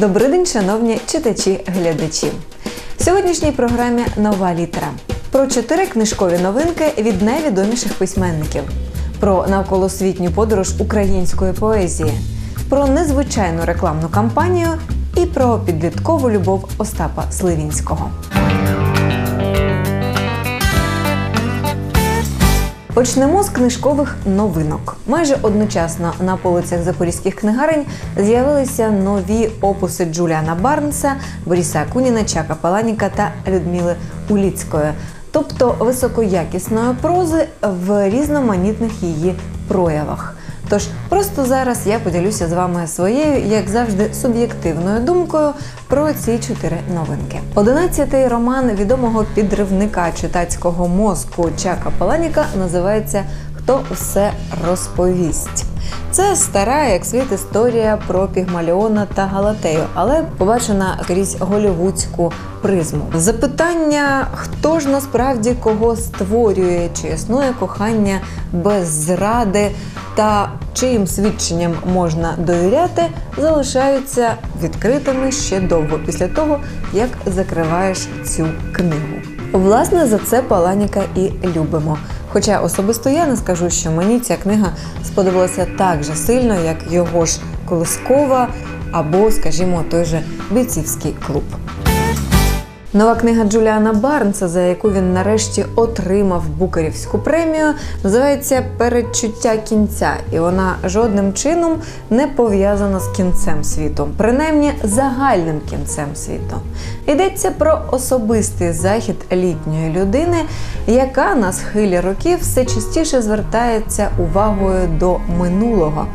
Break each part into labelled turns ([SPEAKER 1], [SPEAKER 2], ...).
[SPEAKER 1] Добрий день, шановні читачі, глядачі. В сьогоднішній програмі нова літера про чотири книжкові новинки від найвідоміших письменників, про навколосвітню подорож української поезії, про незвичайну рекламну кампанію і про підліткову любов Остапа Сливінського. Почнемо з книжкових новинок. Майже одночасно на полицях запорізьких книгарень з'явилися нові опуси Джуліана Барнса, Боріса Акуніна, Чака Паланіка та Людмили Уліцької, тобто високоякісної прози в різноманітних її проявах. Тож просто зараз я поділюся з вами своєю, як завжди, суб'єктивною думкою про ці чотири новинки. Одинадцятий роман відомого підривника читацького мозку Чака Паланіка називається Хто все розповість. Це стара, як світ історія про Пігмаліона та Галатею, але побачена крізь голівудську призму. Запитання, хто ж насправді кого створює, чи існує кохання без зради та чиїм свідченням можна довіряти, залишаються відкритими ще довго після того, як закриваєш цю книгу. Власне, за це Паланіка і любимо. Хоча особисто я не скажу, що мені ця книга сподобалася так же сильно, як його ж Колискова або, скажімо, той же бійцівський клуб. Нова книга Джуліана Барнса, за яку він нарешті отримав Букерівську премію, називається Передчуття кінця, і вона жодним чином не пов'язана з кінцем світу, принаймні загальним кінцем світу. Йдеться про особистий захід літньої людини, яка на схилі років все частіше звертається увагою до минулого.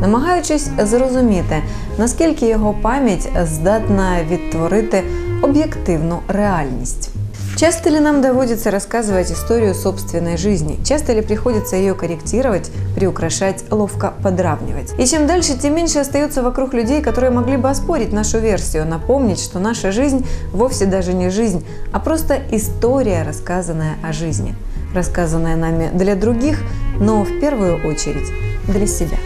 [SPEAKER 1] Намагаючись зрозуміти, наскільки його пам'ять здатна відтворити объективную реальность. Часто ли нам доводится рассказывать историю собственной жизни? Часто ли приходится ее корректировать, приукрашать, ловко подравнивать? И чем дальше, тем меньше остается вокруг людей, которые могли бы оспорить нашу версию, напомнить, что наша жизнь вовсе даже не жизнь, а просто история, рассказанная о жизни. Рассказанная нами для других, но в первую очередь для себя.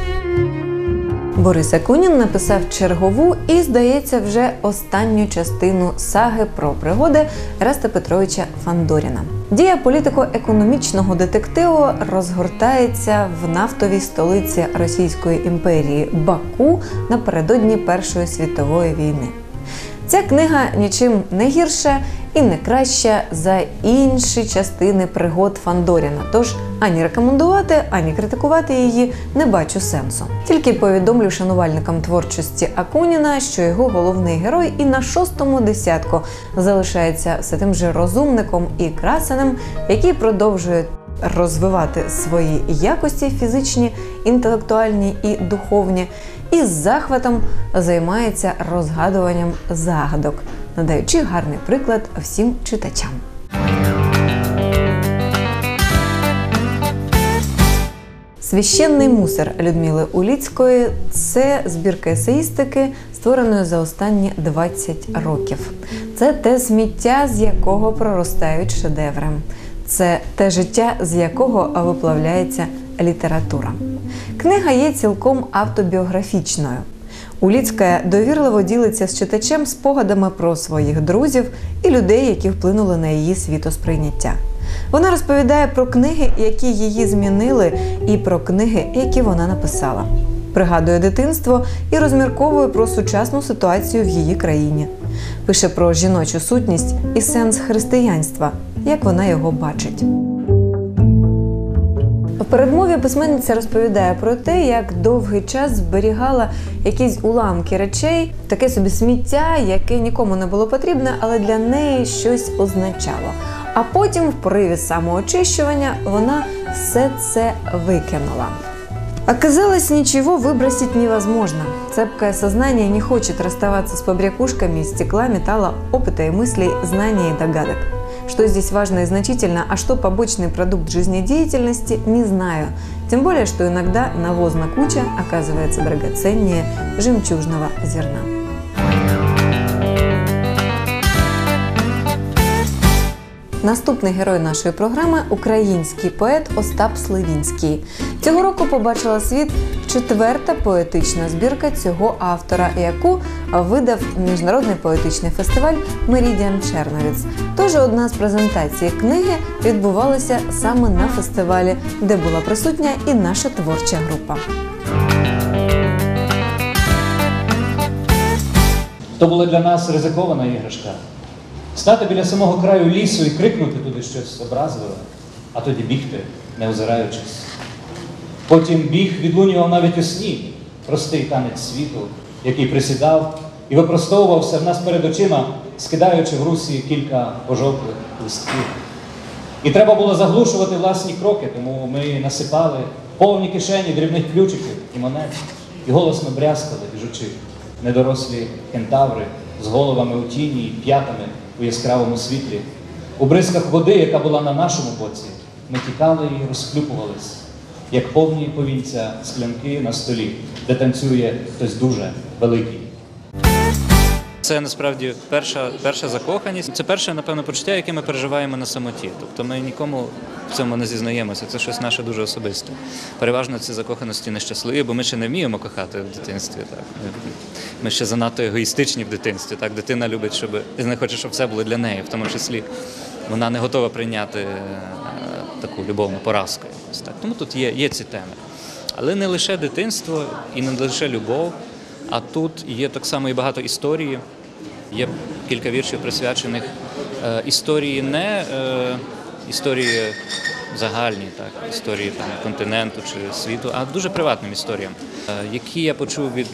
[SPEAKER 1] Борис Акунін написав чергову і, здається, вже останню частину саги про пригоди Раста Петровича Фандоріна. Дія політико-економічного детективу розгортається в нафтовій столиці Російської імперії Баку напередодні Першої світової війни. Ця книга нічим не гірша і не краща за інші частини пригод Фандоріна. Тож ані рекомендувати, ані критикувати її не бачу сенсу. Тільки повідомлю шанувальникам творчості Акуніна, що його головний герой і на шостому десятку залишається все тим же розумником і красеним, який продовжує. Розвивати свої якості фізичні, інтелектуальні і духовні, і з захватом займається розгадуванням загадок, надаючи гарний приклад всім читачам. Священний мусор Людмили Уліцької це збірка есеїстики, створеної за останні 20 років. Це те сміття, з якого проростають шедеври. Це те життя, з якого виплавляється література. Книга є цілком автобіографічною. Уліцька довірливо ділиться з читачем спогадами про своїх друзів і людей, які вплинули на її світосприйняття. Вона розповідає про книги, які її змінили, і про книги, які вона написала. Пригадує дитинство і розмірковує про сучасну ситуацію в її країні. Пише про жіночу сутність і сенс християнства, як вона його бачить. В передмові письменниця розповідає про те, як довгий час зберігала якісь уламки речей, таке собі сміття, яке нікому не було потрібне, але для неї щось означало. А потім, в пориві самоочищування, вона все це викинула. Оказалось, ничего выбросить невозможно. Цепкое сознание не хочет расставаться с побрякушками из стекла, металла, опыта и мыслей, знаний и догадок. Что здесь важно и значительно, а что побочный продукт жизнедеятельности, не знаю. Тем более, что иногда навозна куча оказывается драгоценнее жемчужного зерна. Наступний герой нашої програми український поет Остап Сливінський. Цього року побачила світ четверта поетична збірка цього автора, яку видав міжнародний поетичний фестиваль Мерідіан Черновіц. Тож одна з презентацій книги відбувалася саме на фестивалі, де була присутня і наша творча група.
[SPEAKER 2] То була для нас ризикована іграшка. Стати біля самого краю лісу і крикнути туди щось образливе, а тоді бігти, не озираючись. Потім біг відлунював навіть у сні, простий танець світу, який присідав і випростовувався в нас перед очима, скидаючи в русі кілька пожовклих листків. І треба було заглушувати власні кроки, тому ми насипали повні кишені дрібних ключиків і монет, і голосно брязкали, біжучи недорослі кентаври з головами у тіні і п'ятами у яскравому світлі. У бризках води, яка була на нашому боці, ми тікали і розхлюпувались, як повні повінця склянки на столі, де танцює хтось дуже великий. Це насправді перша, перша закоханість. Це перше, напевно, почуття, яке ми переживаємо на самоті. Тобто ми нікому в цьому не зізнаємося. Це щось наше дуже особисте. Переважно ці закоханості нещасливі, бо ми ще не вміємо кохати в дитинстві. Так. Ми- ще занадто егоїстичні в дитинстві. Так, дитина любить, щоб не хоче, щоб все було для неї, в тому числі. Вона не готова прийняти е, таку любовну поразку. якусь, Так. Тому тут є, є ці теми. Але не лише дитинство і не лише любов, а тут є так само і багато історії. Є кілька віршів присвячених е, історії не е, історії загальні, так, історії там, континенту чи світу, а дуже приватним історіям, е, які я почув від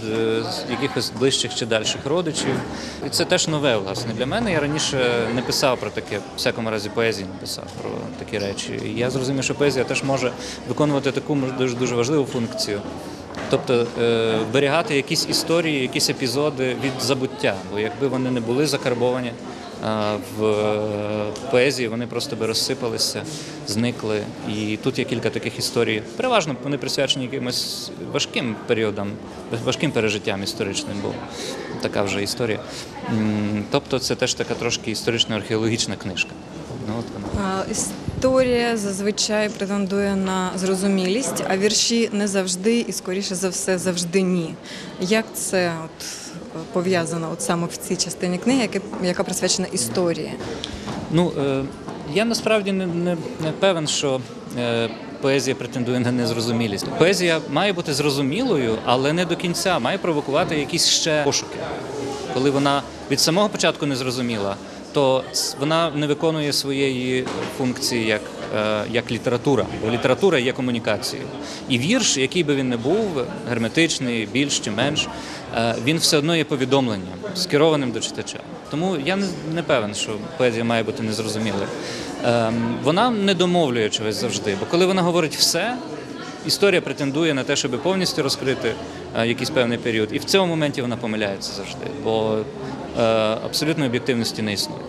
[SPEAKER 2] якихось ближчих чи дальших родичів. І це теж нове, власне, для мене. Я раніше не писав про таке, в всякому разі поезії не писав про такі речі. І я зрозумів, що поезія теж може виконувати таку дуже, дуже важливу функцію. Тобто е, вберігати якісь історії, якісь епізоди від забуття, бо якби вони не були закарбовані е, в е, поезії, вони просто би розсипалися, зникли. І тут є кілька таких історій. Переважно вони присвячені якимось важким періодам, важким пережиттям історичним, бо така вже історія. Тобто це теж така трошки історично-археологічна книжка. Ну, от вона.
[SPEAKER 3] Історія зазвичай претендує на зрозумілість, а вірші не завжди і, скоріше за все, завжди ні. Як це от е, пов'язано от саме в цій частині книги, яка присвячена історії?
[SPEAKER 2] Ну, е, я насправді не, не, не певен, що е, поезія претендує на незрозумілість. Поезія має бути зрозумілою, але не до кінця, має провокувати якісь ще пошуки. Коли вона від самого початку не зрозуміла, то вона не виконує своєї функції як, е, як література, бо література є комунікацією. І вірш, який би він не був, герметичний, більш чи менш, е, він все одно є повідомленням, скерованим до читача. Тому я не, певен, що поезія має бути незрозумілою. Ем, Вона не домовлює чогось завжди, бо коли вона говорить все, історія претендує на те, щоб повністю розкрити е, якийсь певний період. І в цьому моменті вона помиляється завжди, бо абсолютної об'єктивності не існує.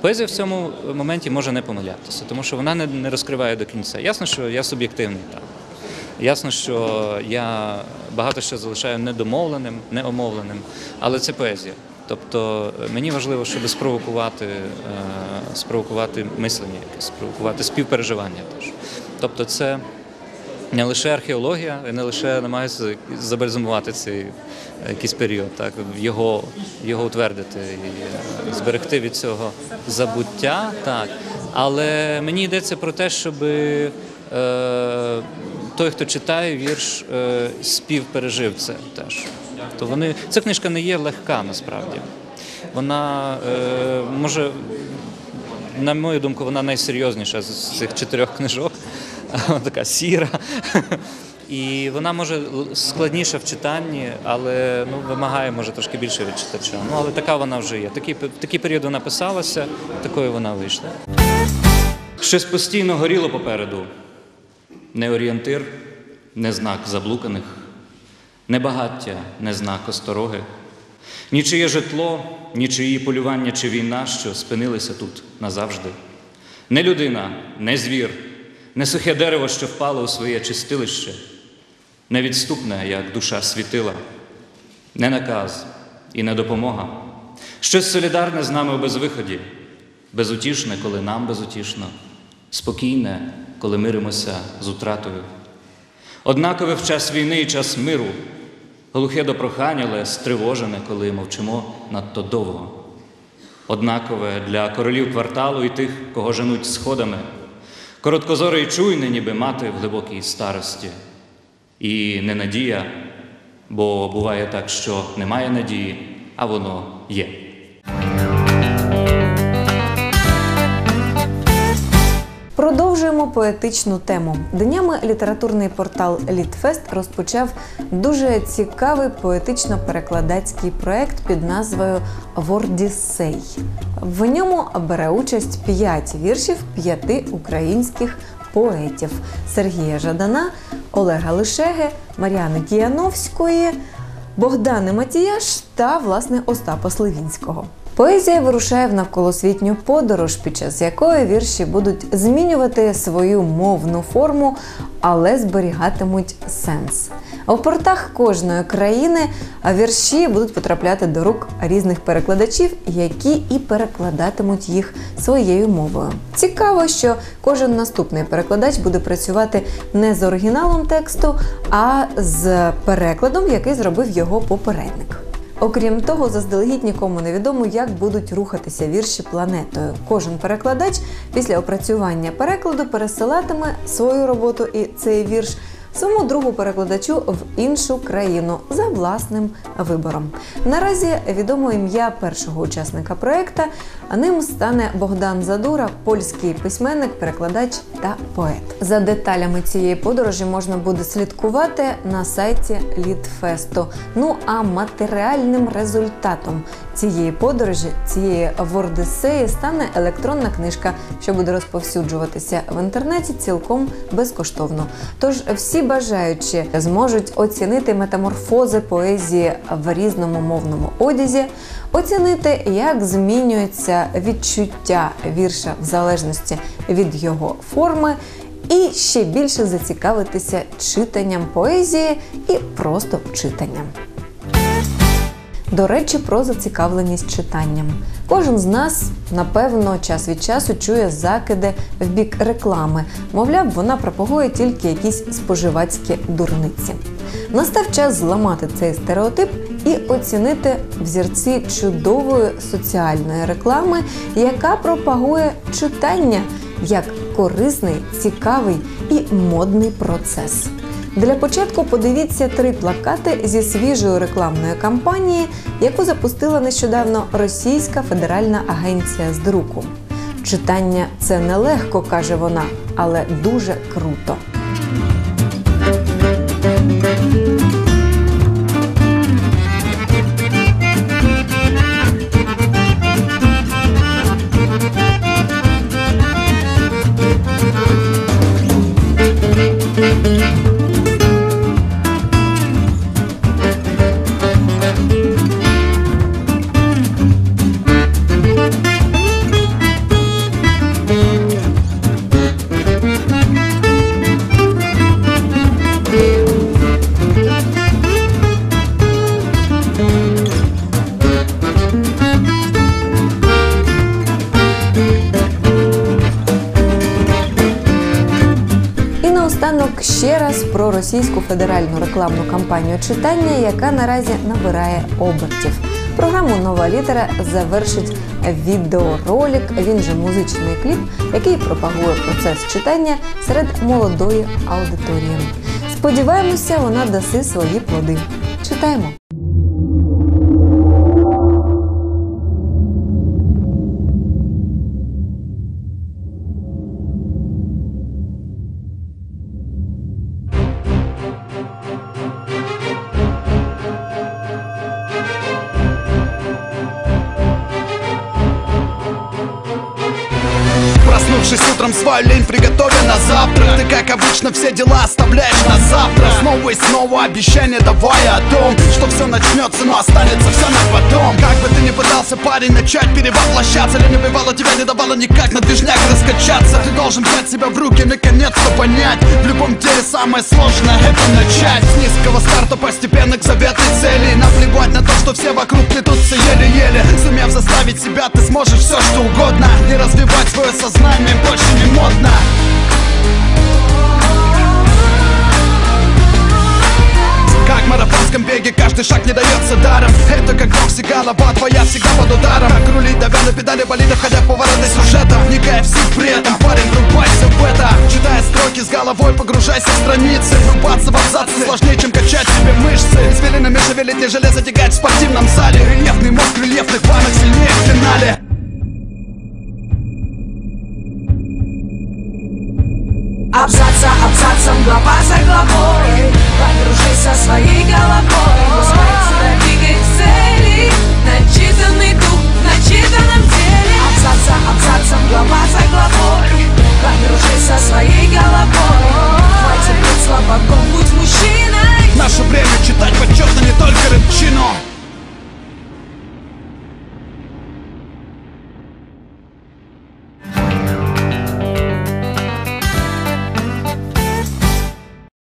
[SPEAKER 2] Поезія в цьому моменті може не помилятися, тому що вона не, не розкриває до кінця. Ясно, що я суб'єктивний там. Ясно, що я багато що залишаю недомовленим, неомовленим, але це поезія. Тобто е, мені важливо, щоб спровокувати, е, спровокувати мислення, якесь, спровокувати співпереживання теж. Тобто це не лише археологія, не лише намагаюся забальзамувати цей е, якийсь період, так, його, його утвердити і е, зберегти від цього забуття. Так. Але мені йдеться про те, щоб е, той, хто читає вірш, е, співпережив це теж. То вони, ця книжка не є легка насправді. Вона е, може на мою думку, вона найсерйозніша з цих чотирьох книжок. Така сіра. І вона може складніша в читанні, але ну, вимагає може трошки більше від читача. Ну, але така вона вже є. Такий, такий період вона писалася, такою вона вийшла. Щось постійно горіло попереду. Не орієнтир, не знак заблуканих, не багаття, не знак остороги. Нічиє житло, нічиї полювання чи війна, що спинилися тут назавжди. Не людина, не звір, не сухе дерево, що впало у своє чистилище, невідступне, як душа світила, не наказ і не допомога. Щось солідарне з нами у безвиході, безутішне, коли нам безутішно, спокійне, коли миримося з утратою. Однакове в час війни і час миру, глухе до прохань, але стривожене, коли мовчимо надто довго. Однакове для королів кварталу і тих, кого женуть сходами, короткозоре і чуйне, ніби мати в глибокій старості. І ненадія, бо буває так, що немає надії, а воно є.
[SPEAKER 1] Продовжуємо поетичну тему. Днями літературний портал Літфест розпочав дуже цікавий поетично-перекладацький проект під назвою Вордісей. В ньому бере участь п'ять віршів п'яти українських поетів Сергія Жадана, Олега Лишеги, Мар'яни Кіяновської, Богдани Матіяш та власне Остапа Сливінського. Поезія вирушає в навколосвітню подорож, під час якої вірші будуть змінювати свою мовну форму, але зберігатимуть сенс. В портах кожної країни вірші будуть потрапляти до рук різних перекладачів, які і перекладатимуть їх своєю мовою. Цікаво, що кожен наступний перекладач буде працювати не з оригіналом тексту, а з перекладом, який зробив його попередник. Окрім того, заздалегідь нікому не відомо, як будуть рухатися вірші планетою. Кожен перекладач після опрацювання перекладу пересилатиме свою роботу і цей вірш своєму другу перекладачу в іншу країну за власним вибором. Наразі відомо ім'я першого учасника проекту, а ним стане Богдан Задура, польський письменник, перекладач та поет. За деталями цієї подорожі можна буде слідкувати на сайті Літфесту. Ну а матеріальним результатом цієї подорожі, цієї вордисеї, стане електронна книжка, що буде розповсюджуватися в інтернеті цілком безкоштовно. Тож всі бажаючі зможуть оцінити метаморфози поезії в різному мовному одязі, оцінити, як змінюється відчуття вірша в залежності від його форми. І ще більше зацікавитися читанням поезії і просто читанням. До речі, про зацікавленість читанням. Кожен з нас, напевно, час від часу чує закиди в бік реклами. Мовляв, вона пропагує тільки якісь споживацькі дурниці. Настав час зламати цей стереотип і оцінити взірці чудової соціальної реклами, яка пропагує читання як корисний, цікавий і модний процес. Для початку подивіться три плакати зі свіжої рекламної кампанії, яку запустила нещодавно Російська Федеральна агенція з друку. Читання це нелегко, каже вона, але дуже круто. Російську федеральну рекламну кампанію читання, яка наразі набирає обертів. Програму Нова літера завершить відеоролик, він же музичний кліп, який пропагує процес читання серед молодої аудиторії. Сподіваємося, вона даси свої плоди. Читаємо.
[SPEAKER 4] Утром, приготовь на завтра. Ты, как обычно, все дела оставляешь на завтра. Снова и снова обещания давая о том Что все начнется, но останется все на потом. Как бы ты ни пытался, парень, начать перевоплощаться Лень убивала тебя, не давала никак на движняк раскачаться. Ты должен взять себя в руки, наконец-то понять. В любом деле самое сложное это начать. С низкого старта постепенно к заветной цели. Наплевать на то, что все вокруг плетутся еле-еле. Сумев заставить себя, ты сможешь все что угодно. И развивать свое сознание больше не модно Как в марафонском беге каждый шаг не дается даром. Это как бокс и голова твоя всегда под ударом. Как рулить, давя на педали болида, входя в повороты сюжета Вникая в суть при этом, парень, врубайся в это. Читая строки с головой, погружайся в страницы. Врубаться в абзацы сложнее, чем качать себе мышцы. Извилинами шевелить, не железо тягать в спортивном зале. Рельефный мозг рельефных банок сильнее в финале
[SPEAKER 5] Absat sa absat sang glapas ay global.